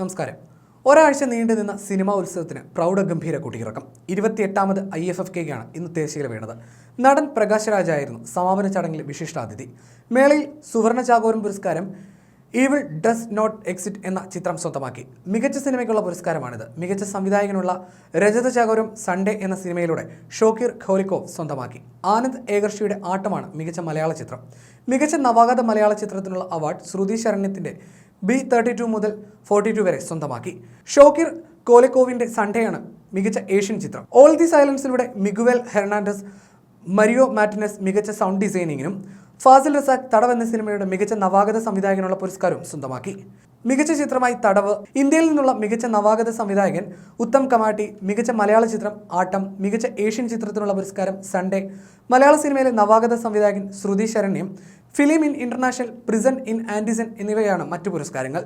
നമസ്കാരം. ഒരാഴ്ച നീണ്ടു നിന്ന സിനിമാ ഉത്സവത്തിന് പ്രൗഢഗംഭീര കുട്ടിയിറക്കം ഇരുപത്തിയെട്ടാമത് ഐ എഫ് എഫ് കെക്കാണ് ഇന്ന് തേശീല വീണത്. നടൻ പ്രകാശ് രാജായിരുന്നു സമാപന ചടങ്ങിലെ വിശിഷ്ടാതിഥി. മേളയിൽ സുവർണ ചാകോരം പുരസ്കാരം ഈവിൾ ഡസ് നോട്ട് എക്സിറ്റ് എന്ന ചിത്രം സ്വന്തമാക്കി. മികച്ച സിനിമയ്ക്കുള്ള പുരസ്കാരമാണിത്. മികച്ച സംവിധായകനുള്ള രജത ചാകോരം സൺഡേ എന്ന സിനിമയിലൂടെ ഷോക്കീർ ഖോലിക്കോവ് സ്വന്തമാക്കി. ആനന്ദ് ഏകർഷിയുടെ ആട്ടമാണ് മികച്ച മലയാള ചിത്രം. മികച്ച നവാഗത മലയാള ചിത്രത്തിനുള്ള അവാർഡ് ശ്രുതി ശരണ്യത്തിന്റെ ബി തേർട്ടി ടു മുതൽ ഫോർട്ടി ടു വരെ സ്വന്തമാക്കി. ഷോക്കിർ കോലക്കോവിന്റെ സൺഡേയാണ് മികച്ച ഏഷ്യൻ ചിത്രം. ഓൾ ദി സൈലൻസിലൂടെ മിഗുവൽ ഹെർണാണ്ടസ് മരിയോ മാറ്റിനസ് മികച്ച സൗണ്ട് ഡിസൈനിങ്ങിനും ഫാസിൽ റസാഖ് തടവ് എന്ന സിനിമയുടെ മികച്ച നവാഗത സംവിധായകനുള്ള പുരസ്കാരവും സ്വന്തമാക്കി. മികച്ച ചിത്രമായി തടവ് ഇന്ത്യയിൽ നിന്നുള്ള മികച്ച നവാഗത സംവിധായകൻ ഉത്തം കമാട്ടി മികച്ച മലയാള ചിത്രം ആട്ടം മികച്ച ഏഷ്യൻ ചിത്രത്തിനുള്ള പുരസ്കാരം സൺഡേ മലയാള സിനിമയിലെ നവാഗത സംവിധായകൻ Shruthi Sharanyam film in international prison in Andes എന്നിവയാണ് മറ്റു പുരസ്കാരങ്ങൾ.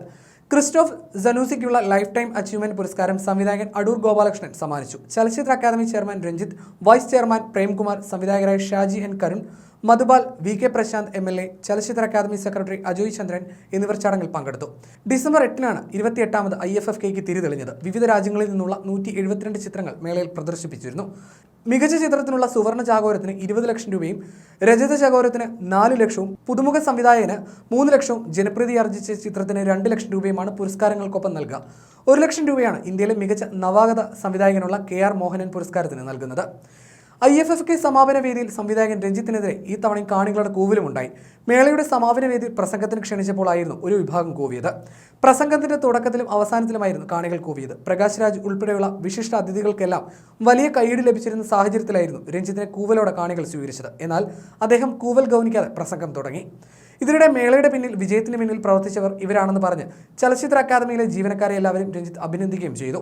ക്രിസ്റ്റോഫ് ജനൂസിക്കുള്ള ലൈഫ് ടൈം അച്ചീവ്മെന്റ് പുരസ്കാരം സംവിധായകൻ അടൂർ ഗോപാലകൃഷ്ണൻ സമ്മാനിച്ചു. ചലച്ചിത്ര academy chairman Ranjith vice chairman Premkumar സംവിധായകരായ Shaji N Karun Madhupal V K Prasanth M L A ചലച്ചിത്ര അക്കാദമി സെക്രട്ടറി അജോയ് ചന്ദ്രൻ എന്നിവർ ചടങ്ങിൽ പങ്കെടുത്തു. ഡിസംബർ എട്ടിനാണ് ഇരുപത്തിയെട്ടാമത് ഐ എഫ് എഫ് കെക്ക് തിരിതെളിഞ്ഞത്. വിവിധ രാജ്യങ്ങളിൽ നിന്നുള്ള നൂറ്റി എഴുപത്തിരണ്ട് ചിത്രങ്ങൾ മേളയിൽ പ്രദർശിപ്പിച്ചിരുന്നു. മികച്ച ചിത്രത്തിനുള്ള സുവർണ ജാഗോരത്തിന് ഇരുപത് ലക്ഷം രൂപയും രജത ജാഗോരത്തിന് നാല് ലക്ഷവും പുതുമുഖ സംവിധായകന് മൂന്ന് ലക്ഷവും ജനപ്രീതി ആർജിച്ച ചിത്രത്തിന് രണ്ട് ലക്ഷം രൂപയുമാണ് പുരസ്കാരങ്ങൾക്കൊപ്പം നൽകുക. ഒരു ലക്ഷം രൂപയാണ് ഇന്ത്യയിലെ മികച്ച നവാഗത സംവിധായകനുള്ള കെ ആർ മോഹനൻ പുരസ്കാരത്തിന് നൽകുന്നത്. ഐ എഫ് എഫ് കെ സമാപന വേദിയിൽ സംവിധായകൻ രഞ്ജിത്തിനെതിരെ ഈ തവണയും കാണികളുടെ കൂവിലുമുണ്ടായി. മേളയുടെ സമാപന വേദിയിൽ പ്രസംഗത്തിന് ക്ഷണിച്ചപ്പോഴായിരുന്നു ഒരു വിഭാഗം കൂവിയത്. പ്രസംഗത്തിന്റെ തുടക്കത്തിലും അവസാനത്തിലുമായിരുന്നു കാണികൾ കൂവിയത്. പ്രകാശ് രാജ് ഉൾപ്പെടെയുള്ള വിശിഷ്ട അതിഥികൾക്കെല്ലാം വലിയ കൈയ്യടി ലഭിച്ചിരുന്ന സാഹചര്യത്തിലായിരുന്നു രഞ്ജിത്തിനെ കൂവലോടെ കാണികൾ സ്വീകരിച്ചത്. എന്നാൽ അദ്ദേഹം കൂവൽ ഗൗനിക്കാതെ പ്രസംഗം തുടങ്ങി. ഇതിനിടെ മേളയുടെ പിന്നിൽ വിജയത്തിന് പിന്നിൽ പ്രവർത്തിച്ചവർ ഇവരാണെന്ന് പറഞ്ഞ് ചലച്ചിത്ര അക്കാദമിയിലെ ജീവനക്കാരെ എല്ലാവരും രഞ്ജിത്ത് അഭിനന്ദിക്കുകയും ചെയ്തു.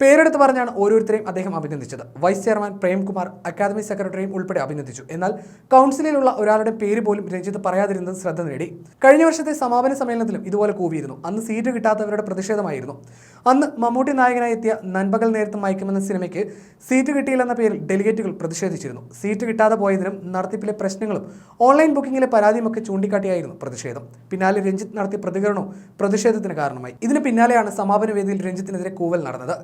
പേരെടുത്ത് പറഞ്ഞാണ് ഓരോരുത്തരെയും അദ്ദേഹം അഭിനന്ദിച്ചത്. വൈസ് ചെയർമാൻ പ്രേംകുമാർ അക്കാദമി സെക്രട്ടറിയും ഉൾപ്പെടെ അഭിനന്ദിച്ചു. എന്നാൽ കൗൺസിലിലുള്ള ഒരാളുടെ പേര് പോലും രഞ്ജിത്ത് പറയാതിരുന്നത് ശ്രദ്ധ നേടി. കഴിഞ്ഞ വർഷത്തെ സമാപന സമ്മേളനത്തിലും ഇതുപോലെ കൂവിയിരുന്നു. അന്ന് സീറ്റ് കിട്ടാത്തവരുടെ പ്രതിഷേധമായിരുന്നു. അന്ന് മമ്മൂട്ടി നായകനായി എത്തിയ നൻപകൽ നേരത്തും മയക്കുമെന്ന സിനിമയ്ക്ക് സീറ്റ് കിട്ടിയില്ലെന്ന പേരിൽ ഡെലിഗേറ്റുകൾ പ്രതിഷേധിച്ചിരുന്നു. സീറ്റ് കിട്ടാതെ പോയതിനും നടത്തിപ്പിലെ പ്രശ്നങ്ങളും ഓൺലൈൻ ബുക്കിംഗിലെ പരാതിയുമൊക്കെ ചൂണ്ടിക്കാട്ടിയായിരുന്നു പ്രതിഷേധം. പിന്നാലെ രഞ്ജിത്ത് നടത്തിയ പ്രതികരണവും പ്രതിഷേധത്തിന് കാരണമായി. ഇതിന് പിന്നാലെയാണ് സമാപന വേദിയിൽ രഞ്ജിത്തിനെതിരെ കൂവൽ നടന്നത്.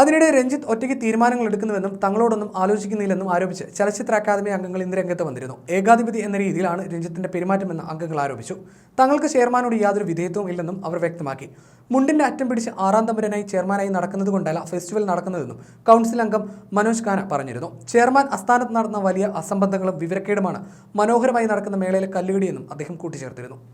അതിനിടെ രഞ്ജിത്ത് ഒറ്റയ്ക്ക് തീരുമാനങ്ങൾ എടുക്കുന്നുവെന്നും തങ്ങളോടൊന്നും ആലോചിക്കുന്നില്ലെന്നും ആരോപിച്ച് ചലച്ചിത്ര അക്കാദമി അംഗങ്ങൾ ഇന്ന് രംഗത്ത് വന്നിരുന്നു. ഏകാധിപതി എന്ന രീതിയിലാണ് രഞ്ജിത്തിന്റെ പെരുമാറ്റമെന്ന് അംഗങ്ങൾ ആരോപിച്ചു. തങ്ങൾക്ക് ചെയർമാനോട് യാതൊരു വിധേയത്വവും ഇല്ലെന്നും അവർ വ്യക്തമാക്കി. മുണ്ടിന്റെ അറ്റം പിടിച്ച് ആറാം തമ്പുരനായി ചെയർമാനായി നടക്കുന്നത് കൊണ്ടല്ല ഫെസ്റ്റിവൽ നടക്കുന്നതെന്നും കൗൺസിൽ അംഗം മനോജ് ഖാന പറഞ്ഞിരുന്നു. ചെയർമാൻ അസ്ഥാനത്ത് നടന്ന വലിയ അസംബന്ധങ്ങളും വിവരക്കേടുമാണ് മനോഹരമായി നടക്കുന്ന മേളയിലെ കല്ലുകടിയെന്നും അദ്ദേഹം കൂട്ടിച്ചേർത്തിരുന്നു.